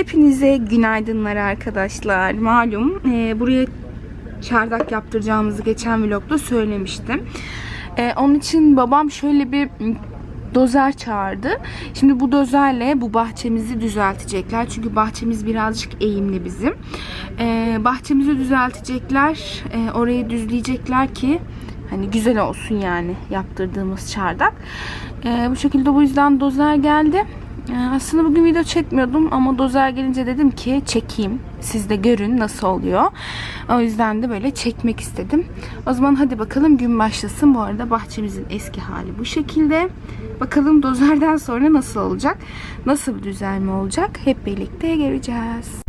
Hepinize günaydınlar arkadaşlar. Malum e, buraya çardak yaptıracağımızı geçen vlogda söylemiştim. E, onun için babam şöyle bir dozer çağırdı. Şimdi bu dozerle bu bahçemizi düzeltecekler. Çünkü bahçemiz birazcık eğimli bizim. E, bahçemizi düzeltecekler. E, orayı düzleyecekler ki hani güzel olsun yani yaptırdığımız çardak. E, bu şekilde bu yüzden dozer geldi. Ee, Aslında bugün video çekmiyordum ama dozer gelince dedim ki çekeyim. Siz de görün nasıl oluyor. O yüzden de böyle çekmek istedim. O zaman hadi bakalım gün başlasın. Bu arada bahçemizin eski hali bu şekilde. Bakalım dozerden sonra nasıl olacak? Nasıl bir düzelme olacak? Hep birlikte göreceğiz.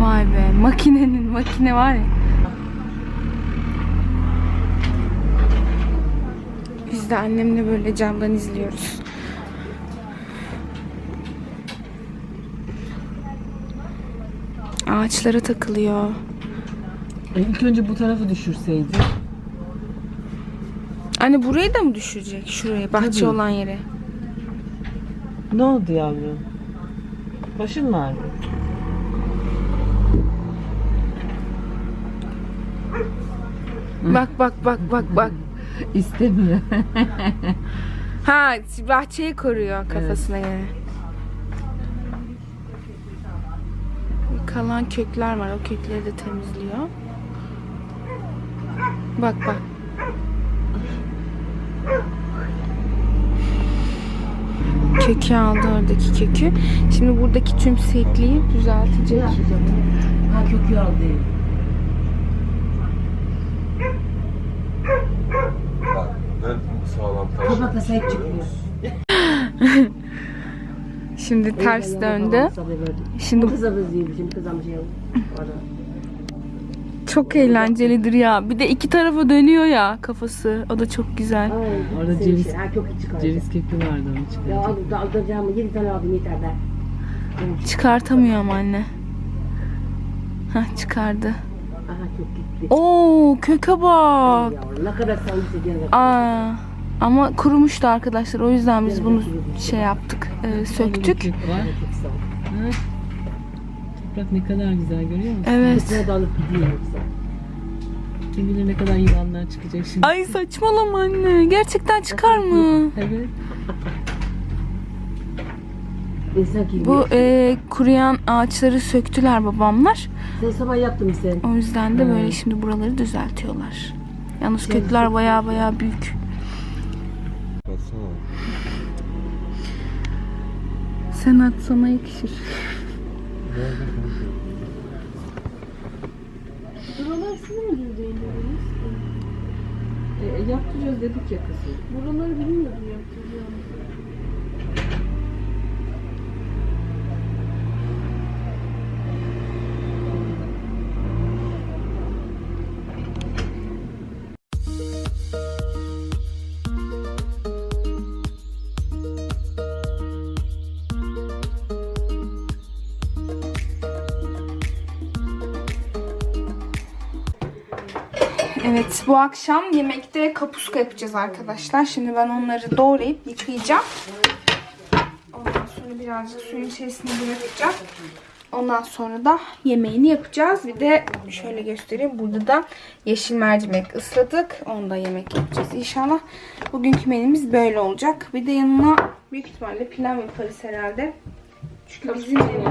Vay be makinenin makine var ya. Biz de annemle böyle camdan izliyoruz. Ağaçlara takılıyor. İlk önce bu tarafı düşürseydi. Anne burayı da mı düşürecek? Şuraya, bahçe Tabii. olan yere. Ne oldu yavrum? Başın mı ağrıyor? Bak bak bak bak bak. İstemiyor. Ha, bahçeyi koruyor kafasına göre. Kalan kökler var. O kökleri de temizliyor. Bak bak. Kökü aldı oradaki kökü. Şimdi buradaki tüm sekliği düzeltecek. ha kökü aldı. Bak ben sağlam taş. Kapakla sahip çıkıyor. Şimdi ters döndü. Şimdi şey. Çok eğlencelidir ya. Bir de iki tarafa dönüyor ya kafası. O da çok güzel. Orada ceviz- şey. Ceviz kökü vardı onu Ya çıkaracak. da alacağım 7 tane aldım yeter be. Çıkartamıyorum anne. Hah çıkardı. Aha çok gitti. Oo köke bak. Ne kadar sen hissediyorsun. Aa, ama kurumuştu arkadaşlar. O yüzden biz bunu şey yaptık. e, söktük. Toprak ne kadar güzel görüyor musun? Evet. Kısmına da alıp gidiyor yoksa. Kim bilir ne kadar yılanlar çıkacak şimdi. Ay saçmalama anne. Gerçekten çıkar mı? Evet. Bu e, kuruyan ağaçları söktüler babamlar. Sen sabah yaptın sen. O yüzden de böyle şimdi buraları düzeltiyorlar. Yalnız kökler baya baya büyük. Baksana. Sen atsana yakışır. Buralar sizin mi düzeyindiniz? E, yaptıracağız dedik ya kızım. Buraları bilmiyordum yaptıracağımızı. Evet bu akşam yemekte kapuska yapacağız arkadaşlar. Şimdi ben onları doğrayıp yıkayacağım. Ondan sonra birazcık suyun içerisine bırakacağım. Ondan sonra da yemeğini yapacağız. Bir de şöyle göstereyim. Burada da yeşil mercimek ısladık. Onu da yemek yapacağız inşallah. Bugünkü menümüz böyle olacak. Bir de yanına büyük ihtimalle pilav yaparız herhalde. Çünkü bizim evde,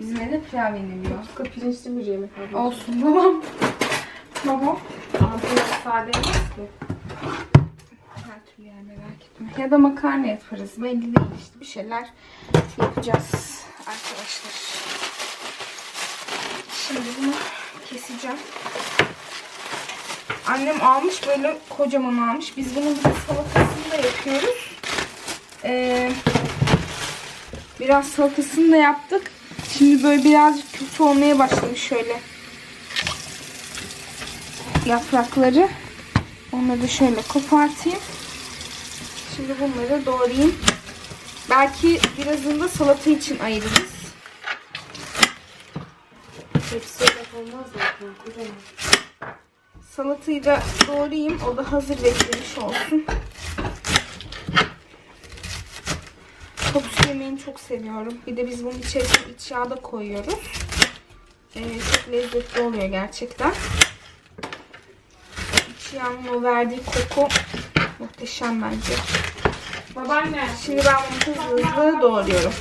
bizim evde pilav yeniliyor. Başka pirinçli bir yemek. Olsun babam. Ama biraz sade yemez ki. Her türlü yer merak etme. Ya da makarna yaparız. Belli değil işte. Bir şeyler yapacağız arkadaşlar. Şimdi bunu keseceğim. Annem almış böyle kocaman almış. Biz bunun bir salatasını da yapıyoruz. Ee, biraz salatasını da yaptık. Şimdi böyle birazcık kötü olmaya başladı şöyle yaprakları. Onları da şöyle kopartayım. Şimdi bunları doğrayayım. Belki birazını da salata için ayırırız. Hepsi olmaz zaten. Salatayı da doğrayayım. O da hazır beklemiş olsun. Kapuska yemeğini çok seviyorum. Bir de biz bunun içerisine iç yağ da koyuyoruz. Ee, çok lezzetli oluyor gerçekten. İç yağın o verdiği koku muhteşem bence. Babaanne. Şimdi ben bunu hızlı hızlı doğruyorum.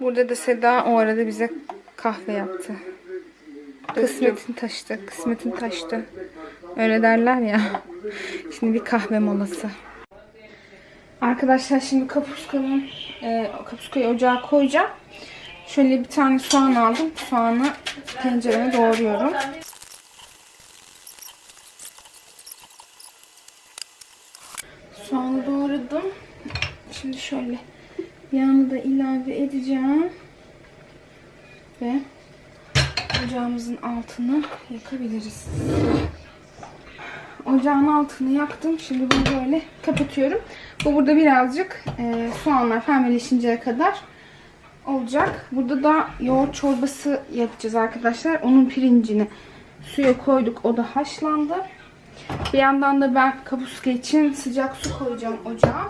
Burada da Seda o arada bize kahve yaptı. Kısmetin taştı, kısmetin taştı. Öyle derler ya. Şimdi bir kahve molası. Arkadaşlar şimdi kapuskanın e, kapuskayı ocağa koyacağım. Şöyle bir tane soğan aldım. Soğanı tencereme doğruyorum. Soğanı doğradım. Şimdi şöyle yağını da ilave edeceğim. Ve ocağımızın altını yakabiliriz. Ocağın altını yaktım. Şimdi bunu böyle kapatıyorum. Bu burada birazcık e, soğanlar fermeleşinceye kadar olacak. Burada da yoğurt çorbası yapacağız arkadaşlar. Onun pirincini suya koyduk. O da haşlandı. Bir yandan da ben kapuska için sıcak su koyacağım ocağa.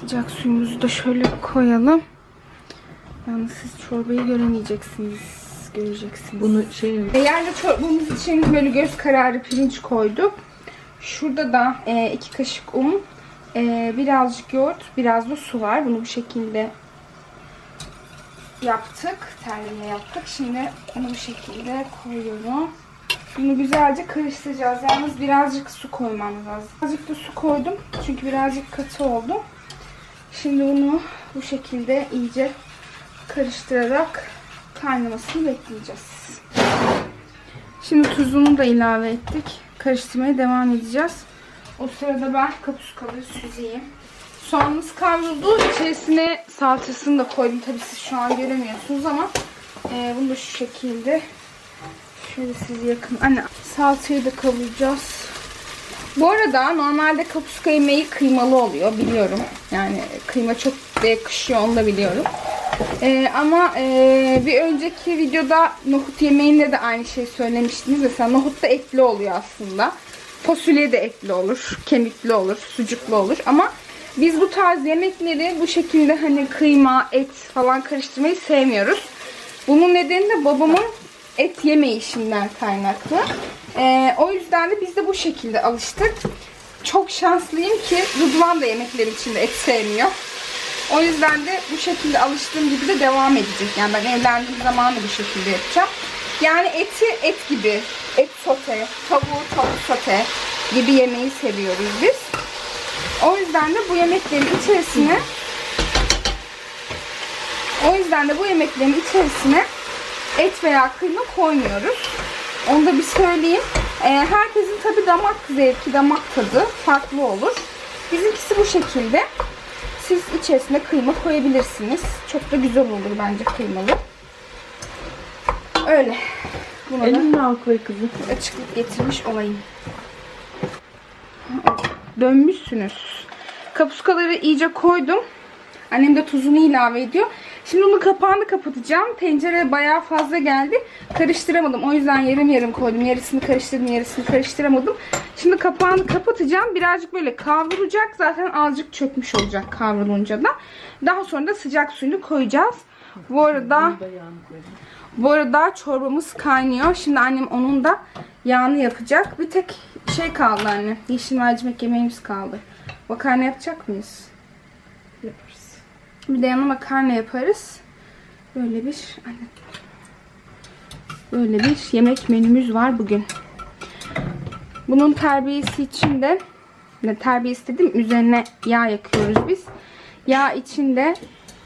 Sıcak suyumuzu da şöyle koyalım. Yalnız siz çorbayı göremeyeceksiniz. Göreceksiniz. Bunu şey Yani çorbamız için böyle göz kararı pirinç koyduk. Şurada da e, iki kaşık un, e, birazcık yoğurt, biraz da su var. Bunu bu şekilde yaptık. Terliğe yaptık. Şimdi bunu bu şekilde koyuyorum. Bunu güzelce karıştıracağız. Yalnız birazcık su koymam lazım. Birazcık da su koydum. Çünkü birazcık katı oldu. Şimdi bunu bu şekilde iyice karıştırarak kaynamasını bekleyeceğiz. Şimdi tuzunu da ilave ettik. Karıştırmaya devam edeceğiz. O sırada ben kapuskaları süzeyim. Soğanımız kavruldu. İçerisine salçasını da koydum. Tabii siz şu an göremiyorsunuz ama e, bunu da şu şekilde şöyle sizi yakın. Anne salçayı da kavuracağız. Bu arada normalde kapuska yemeği kıymalı oluyor biliyorum. Yani kıyma çok da yakışıyor onu da biliyorum. Ee, ama e, bir önceki videoda nohut yemeğinde de aynı şey söylemiştiniz. Mesela nohut da etli oluyor aslında. Fasulye de etli olur, kemikli olur, sucuklu olur. Ama biz bu tarz yemekleri bu şekilde hani kıyma, et falan karıştırmayı sevmiyoruz. Bunun nedeni de babamın et yeme işinden kaynaklı. Ee, o yüzden de biz de bu şekilde alıştık. Çok şanslıyım ki Rıdvan da yemeklerim içinde et sevmiyor. O yüzden de bu şekilde alıştığım gibi de devam edecek. Yani ben evlendiğim zaman da bu şekilde yapacağım. Yani eti et gibi, et sote, tavuğu tavuk sote gibi yemeği seviyoruz biz. O yüzden de bu yemeklerin içerisine o yüzden de bu yemeklerin içerisine et veya kıyma koymuyoruz. Onu da bir söyleyeyim. Ee, herkesin tabi damak zevki, damak tadı farklı olur. Bizimkisi bu şekilde. Siz içerisine kıyma koyabilirsiniz. Çok da güzel olur bence kıymalı. Öyle. Buna da elimle al koy kızım. açıklık getirmiş olayım. Dönmüşsünüz. Kapuskaları iyice koydum. Annem de tuzunu ilave ediyor. Şimdi bunun kapağını kapatacağım. Tencere bayağı fazla geldi. Karıştıramadım. O yüzden yarım yarım koydum. Yarısını karıştırdım, yarısını karıştıramadım. Şimdi kapağını kapatacağım. Birazcık böyle kavrulacak. Zaten azıcık çökmüş olacak kavrulunca da. Daha sonra da sıcak suyunu koyacağız. Bu arada bu arada çorbamız kaynıyor. Şimdi annem onun da yağını yapacak. Bir tek şey kaldı anne. Yeşil mercimek yemeğimiz kaldı. Makarna yapacak mıyız? De yanına makarna yaparız. Böyle bir. Böyle bir yemek menümüz var bugün. Bunun terbiyesi için de terbiyesi dedim üzerine yağ yakıyoruz biz. Yağ içinde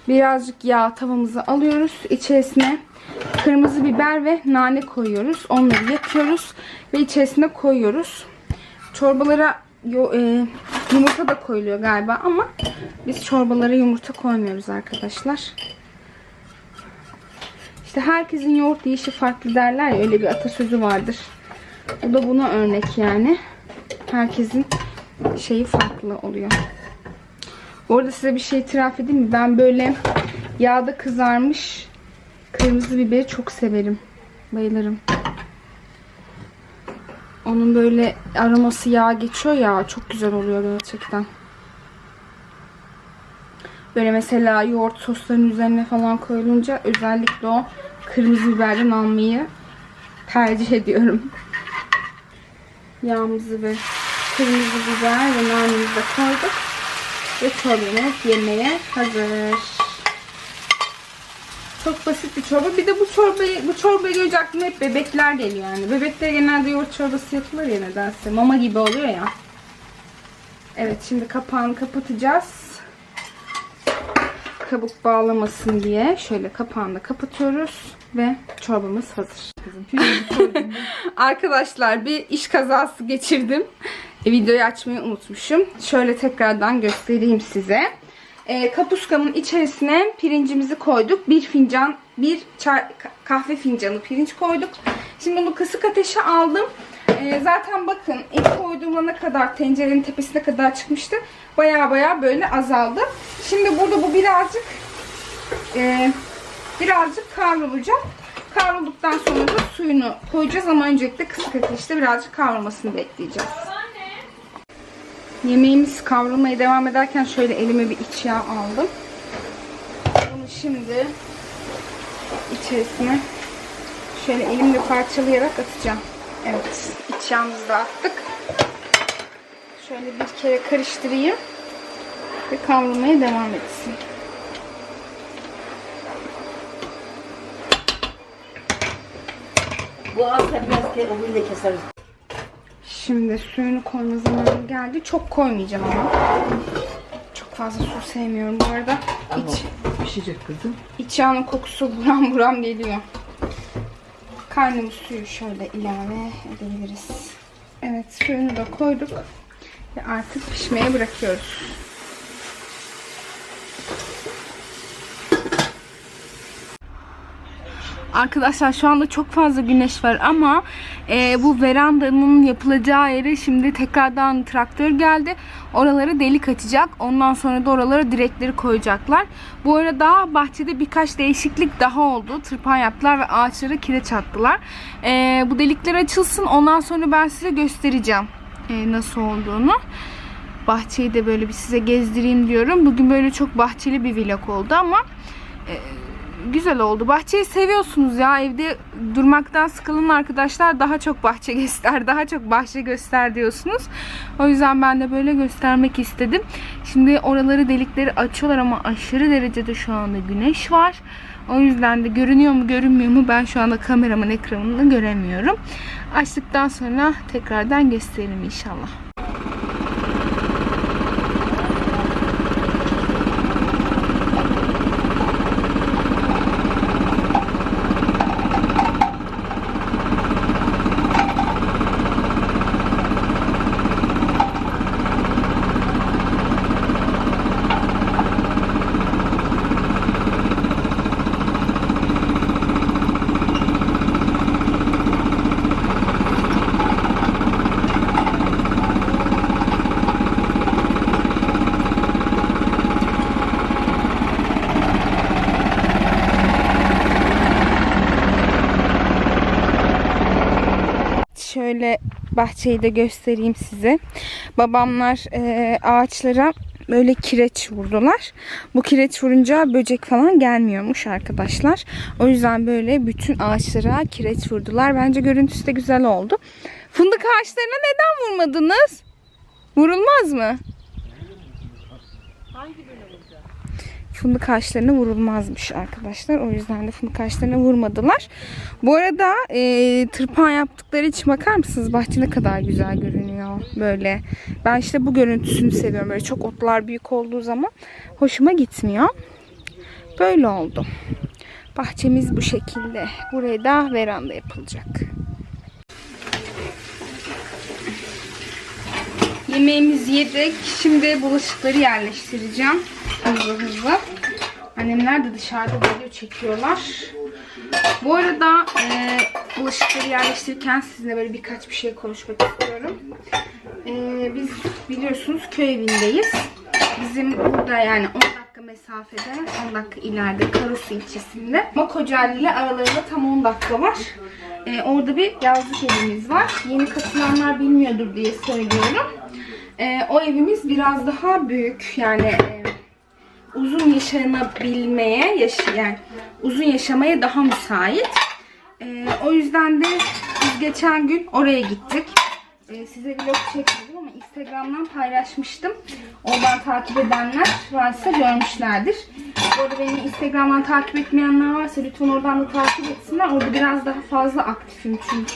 birazcık yağ tavamızı alıyoruz. İçerisine kırmızı biber ve nane koyuyoruz. Onları yakıyoruz ve içerisine koyuyoruz. Çorbalara yo- e, yumurta da koyuluyor galiba ama biz çorbalara yumurta koymuyoruz arkadaşlar. İşte herkesin yoğurt yiyişi farklı derler ya öyle bir atasözü vardır. Bu da buna örnek yani. Herkesin şeyi farklı oluyor. Bu arada size bir şey itiraf edeyim mi? Ben böyle yağda kızarmış kırmızı biberi çok severim. Bayılırım. Onun böyle aroması yağ geçiyor ya çok güzel oluyor gerçekten. Böyle mesela yoğurt soslarının üzerine falan koyulunca özellikle o kırmızı biberden almayı tercih ediyorum. Yağımızı ve kırmızı biber ve nanemizi de koyduk. Ve çorbamız yemeğe hazır. Çok basit bir çorba. Bir de bu çorbayı bu çorbayı görünce aklıma hep bebekler geliyor yani. Bebeklere genelde yoğurt çorbası yapılır ya nedense. Mama gibi oluyor ya. Evet şimdi kapağını kapatacağız. Kabuk bağlamasın diye şöyle kapağını da kapatıyoruz ve çorbamız hazır. Arkadaşlar bir iş kazası geçirdim. E, videoyu açmayı unutmuşum. Şöyle tekrardan göstereyim size. E, kapuskamın içerisine pirincimizi koyduk. Bir fincan, bir çay, kahve fincanı pirinç koyduk. Şimdi bunu kısık ateşe aldım. E, zaten bakın ilk koyduğumda ne kadar tencerenin tepesine kadar çıkmıştı. Baya baya böyle azaldı. Şimdi burada bu birazcık e, birazcık kavrulacak. Kavrulduktan sonra da suyunu koyacağız ama öncelikle kısık ateşte birazcık kavrulmasını bekleyeceğiz. Yemeğimiz kavrulmaya devam ederken şöyle elime bir iç yağ aldım. Bunu şimdi içerisine şöyle elimle parçalayarak atacağım. Evet, iç yağımızı da attık. Şöyle bir kere karıştırayım ve kavrulmaya devam etsin. Bu azsa biraz ke öbürünü de keseriz. Şimdi suyunu koyma zamanı geldi. Çok koymayacağım ama. Çok fazla su sevmiyorum bu arada. İç, Pişecek kızım. iç yağının kokusu buram buram geliyor. Kaynamış suyu şöyle ilave edebiliriz. Evet suyunu da koyduk. Ve artık pişmeye bırakıyoruz. Arkadaşlar şu anda çok fazla güneş var ama e, bu verandanın yapılacağı yere şimdi tekrardan traktör geldi. Oraları delik açacak. Ondan sonra da oralara direkleri koyacaklar. Bu arada bahçede birkaç değişiklik daha oldu. Tırpan yaptılar ve ağaçlara kireç attılar. E, bu delikler açılsın. Ondan sonra ben size göstereceğim e, nasıl olduğunu. Bahçeyi de böyle bir size gezdireyim diyorum. Bugün böyle çok bahçeli bir vlog oldu ama güzel oldu. Bahçeyi seviyorsunuz ya. Evde durmaktan sıkılan arkadaşlar daha çok bahçe göster, daha çok bahçe göster diyorsunuz. O yüzden ben de böyle göstermek istedim. Şimdi oraları delikleri açıyorlar ama aşırı derecede şu anda güneş var. O yüzden de görünüyor mu görünmüyor mu ben şu anda kameramın ekranını göremiyorum. Açtıktan sonra tekrardan gösterelim inşallah. Şöyle bahçeyi de göstereyim size. Babamlar e, ağaçlara böyle kireç vurdular. Bu kireç vurunca böcek falan gelmiyormuş arkadaşlar. O yüzden böyle bütün ağaçlara kireç vurdular. Bence görüntüsü de güzel oldu. Fındık ağaçlarına neden vurmadınız? Vurulmaz mı? Fındık ağaçlarına vurulmazmış arkadaşlar. O yüzden de fındık ağaçlarına vurmadılar. Bu arada e, tırpan yaptıkları için bakar mısınız? Bahçe ne kadar güzel görünüyor. Böyle. Ben işte bu görüntüsünü seviyorum. Böyle çok otlar büyük olduğu zaman hoşuma gitmiyor. Böyle oldu. Bahçemiz bu şekilde. Buraya da veranda yapılacak. Yemeğimizi yedik. Şimdi bulaşıkları yerleştireceğim. Hızlı hızlı. Annemler de dışarıda video çekiyorlar. Bu arada e, bulaşıkları yerleştirirken sizinle böyle birkaç bir şey konuşmak istiyorum. E, biz biliyorsunuz köy evindeyiz. Bizim burada yani 10 dakika mesafede, 10 dakika ileride Karasu ilçesinde. Ama Kocaeli ile aralarında tam 10 dakika var. E, orada bir yazlık evimiz var. Yeni katılanlar bilmiyordur diye söylüyorum. E, o evimiz biraz daha büyük. Yani e, uzun yaşanabilmeye, yaş yani uzun yaşamaya daha müsait. Ee, o yüzden de biz geçen gün oraya gittik. Ee, size vlog çekmedim ama Instagram'dan paylaşmıştım. Oradan takip edenler varsa görmüşlerdir. Bu beni Instagram'dan takip etmeyenler varsa lütfen oradan da takip etsinler. Orada biraz daha fazla aktifim çünkü.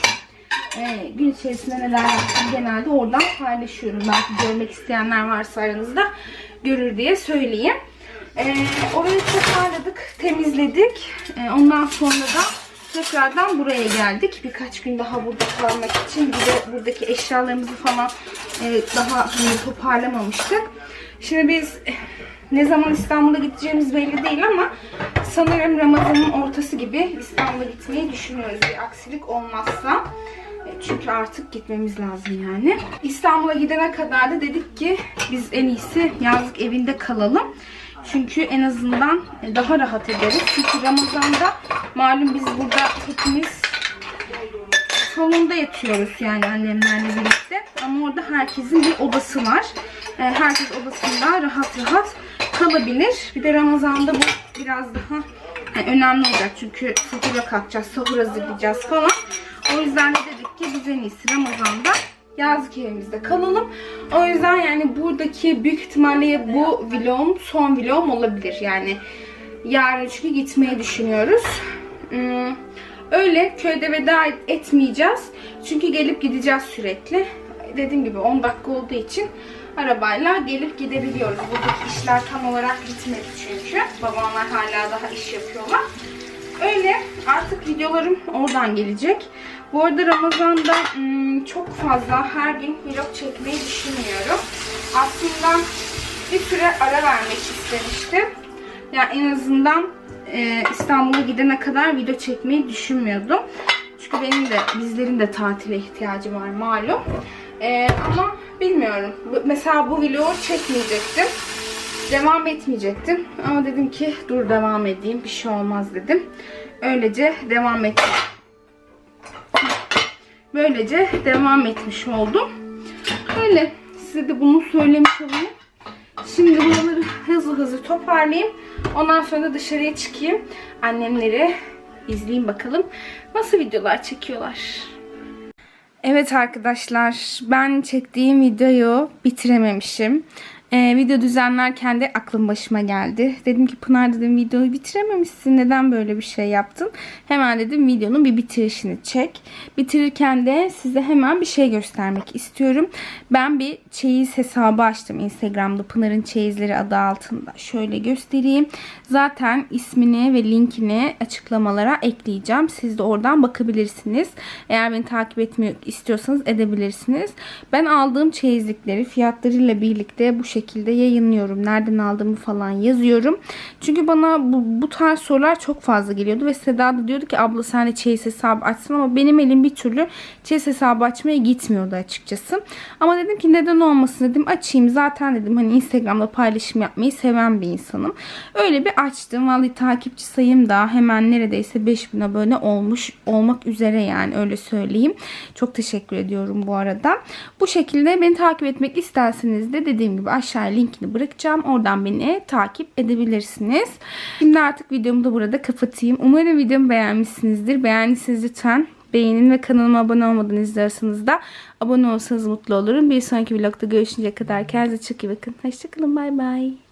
Ee, gün içerisinde neler yaptım genelde oradan paylaşıyorum. Belki görmek isteyenler varsa aranızda görür diye söyleyeyim. Ee, orayı toparladık, temizledik. Ee, ondan sonra da tekrardan buraya geldik. Birkaç gün daha burada kalmak için. Bir de buradaki eşyalarımızı falan e, daha hani toparlamamıştık. Şimdi biz ne zaman İstanbul'a gideceğimiz belli değil ama sanırım Ramazan'ın ortası gibi İstanbul'a gitmeyi düşünüyoruz. Bir aksilik olmazsa. E, Çünkü artık gitmemiz lazım yani. İstanbul'a gidene kadar da dedik ki biz en iyisi yazlık evinde kalalım. Çünkü en azından daha rahat ederiz. Çünkü Ramazan'da malum biz burada hepimiz salonda yatıyoruz yani annemlerle birlikte. Ama orada herkesin bir odası var. E, Herkes odasında rahat rahat kalabilir. Bir de Ramazan'da bu biraz daha yani önemli olacak. Çünkü sahura kalkacağız, sahur hazırlayacağız falan. O yüzden de dedik ki biz en iyisi Ramazan'da yazlık evimizde kalalım. O yüzden yani buradaki büyük ihtimalle bu vlogum son vlogum olabilir. Yani yarın çünkü gitmeyi düşünüyoruz. Hmm, Öyle köyde veda et- etmeyeceğiz. Çünkü gelip gideceğiz sürekli. Dediğim gibi 10 dakika olduğu için arabayla gelip gidebiliyoruz. Buradaki işler tam olarak bitmedi çünkü. Babamlar hala daha iş yapıyorlar. Öyle artık videolarım oradan gelecek. Bu arada Ramazan'da hmm, çok fazla her gün vlog çekmeyi düşünmüyorum. Aslında bir süre ara vermek istemiştim. Yani en azından e, İstanbul'a gidene kadar video çekmeyi düşünmüyordum. Çünkü benim de bizlerin de tatile ihtiyacı var malum. E, ama bilmiyorum. Mesela bu vlogu çekmeyecektim. Devam etmeyecektim. Ama dedim ki dur devam edeyim. Bir şey olmaz dedim. Öylece devam ettim. Böylece devam etmiş oldum. Öyle. Size de bunu söylemiş olayım. Şimdi buraları hızlı hızlı toparlayayım. Ondan sonra dışarıya çıkayım. Annemleri izleyeyim bakalım nasıl videolar çekiyorlar. Evet arkadaşlar ben çektiğim videoyu bitirememişim. Ee, video düzenlerken de aklım başıma geldi. Dedim ki Pınar dedim videoyu bitirememişsin. Neden böyle bir şey yaptın? Hemen dedim videonun bir bitirişini çek. Bitirirken de size hemen bir şey göstermek istiyorum. Ben bir çeyiz hesabı açtım Instagram'da Pınar'ın çeyizleri adı altında. Şöyle göstereyim. Zaten ismini ve linkini açıklamalara ekleyeceğim. Siz de oradan bakabilirsiniz. Eğer beni takip etmiyor istiyorsanız edebilirsiniz. Ben aldığım çeyizlikleri fiyatlarıyla birlikte bu şekilde yayınlıyorum. Nereden aldığımı falan yazıyorum. Çünkü bana bu, bu tarz sorular çok fazla geliyordu ve Seda da diyordu ki abla sen de çeyiz hesabı açsın ama benim elim bir türlü çeyiz hesabı açmaya gitmiyordu açıkçası. Ama dedim ki neden olmasın dedim açayım. Zaten dedim hani Instagram'da paylaşım yapmayı seven bir insanım. Öyle bir açtım. Vallahi takipçi sayım da hemen neredeyse 5000 abone olmuş olmak üzere yani öyle söyleyeyim. Çok teşekkür ediyorum bu arada. Bu şekilde beni takip etmek isterseniz de dediğim gibi aşağıya linkini bırakacağım. Oradan beni takip edebilirsiniz. Şimdi artık videomu da burada kapatayım. Umarım videomu beğenmişsinizdir. Beğendiyseniz lütfen beğenin ve kanalıma abone olmadan izliyorsanız da abone olsanız mutlu olurum. Bir sonraki vlogda görüşünceye kadar kendinize çok iyi bakın. Hoşçakalın. Bay bay.